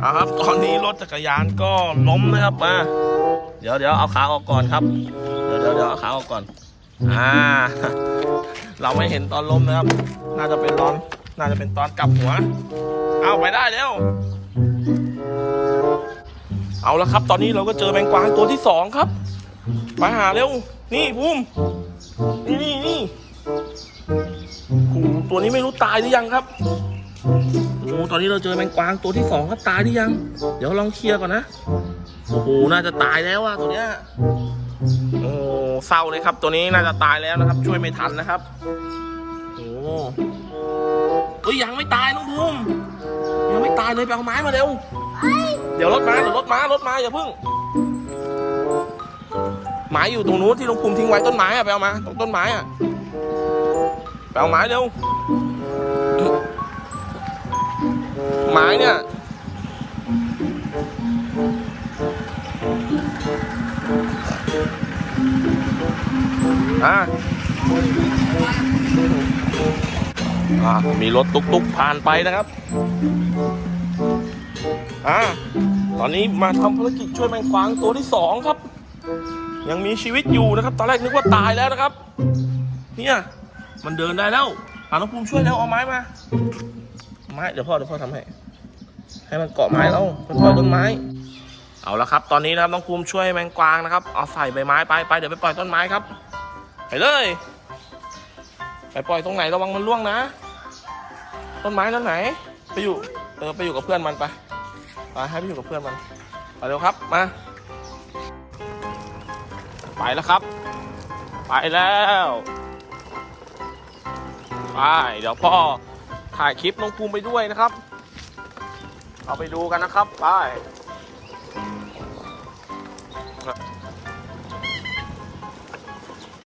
เอาครับ ตอนนี้รถจักรยานก็ล้มนะครับมาเดี๋ยวเดี๋ยวเอาขาออกก่อนครับ เดี๋ยวเดี๋ยวเดี๋ยวเอาขาออกก่อน อ่า เราไม่เห็นตอนล้มนะครับ น่าจะเป็นตอน น่าจะเป็นตอนกลับหัว เอาไปได้แล้วเอาละครับ ตอนนี้เราก็เจอแมงกวางตัวที่สองครับไปหาเร็ว นี่ภูมินี่นี่นี่ตัวนี้ไม่รู้ตายหรือยังครับ โอ้ตอนนี้เราเจอแมงกวางตัวที่สองครับตายหรือยัง เดี๋ยวลองเคลียร์ก่อนนะ โอ้โห น่าจะตายแล้วอะตัวเนี้ย โอ้เศร้าเลยครับ ตัวนี้น่าจะตายแล้วนะครับ ช่วยไม่ทันนะครับ โอ้เอ้ยยังไม่ตายน้องภูมิยังไม่ตายเลยไปเอาไม้มาเร็ว เดี๋ยวรถมาเดี๋ยวรถมารถมาอย่าเพิ่ง ไม้อยู่ตรงนู้นที่ลุงภูมิทิ้งไว้ต้นไม้อะไปเอามาตรงต้นไม้อะไปเอาไม้เร็ว ไม้เนี่ย อะอะมีรถตุกๆผ่านไปนะครับ อะตอนนี้มาทำภารกิจช่วยแมงกวางตัวที่สองครับ ยังมีชีวิตอยู่นะครับ ตอนแรกนึกว่าตายแล้วนะครับ เนี่ย มันเดินได้แล้วอาน้องภูมิช่วยแล้วเอาไม้มา ไม้เดี๋ยวพ่อเดี๋ยวพ่อทำให้ ให้มันเกาะไม้แล้วไปปล่อยต้นไม้ เอาละครับ ตอนนี้นะครับน้องภูมิช่วยแมงกวางนะครับ เอาใส่ใบไม้ไปไปเดี๋ยวไปปล่อยต้นไม้ครับ ไปเลย ไปปล่อยตรงไหนระวังมันล่วงนะ ต้นไม้ต้นไหน ไปอยู่เออไปอยู่กับเพื่อนมันไปไปให้ไปอยู่กับเพื่อนมันไปเร็วครับมาไปแล้วครับ ไปแล้ว ไป เดี๋ยวพ่อ ถ่ายคลิปน้องภูมิไปด้วยนะครับ เอาไปดูกันนะครับ ไป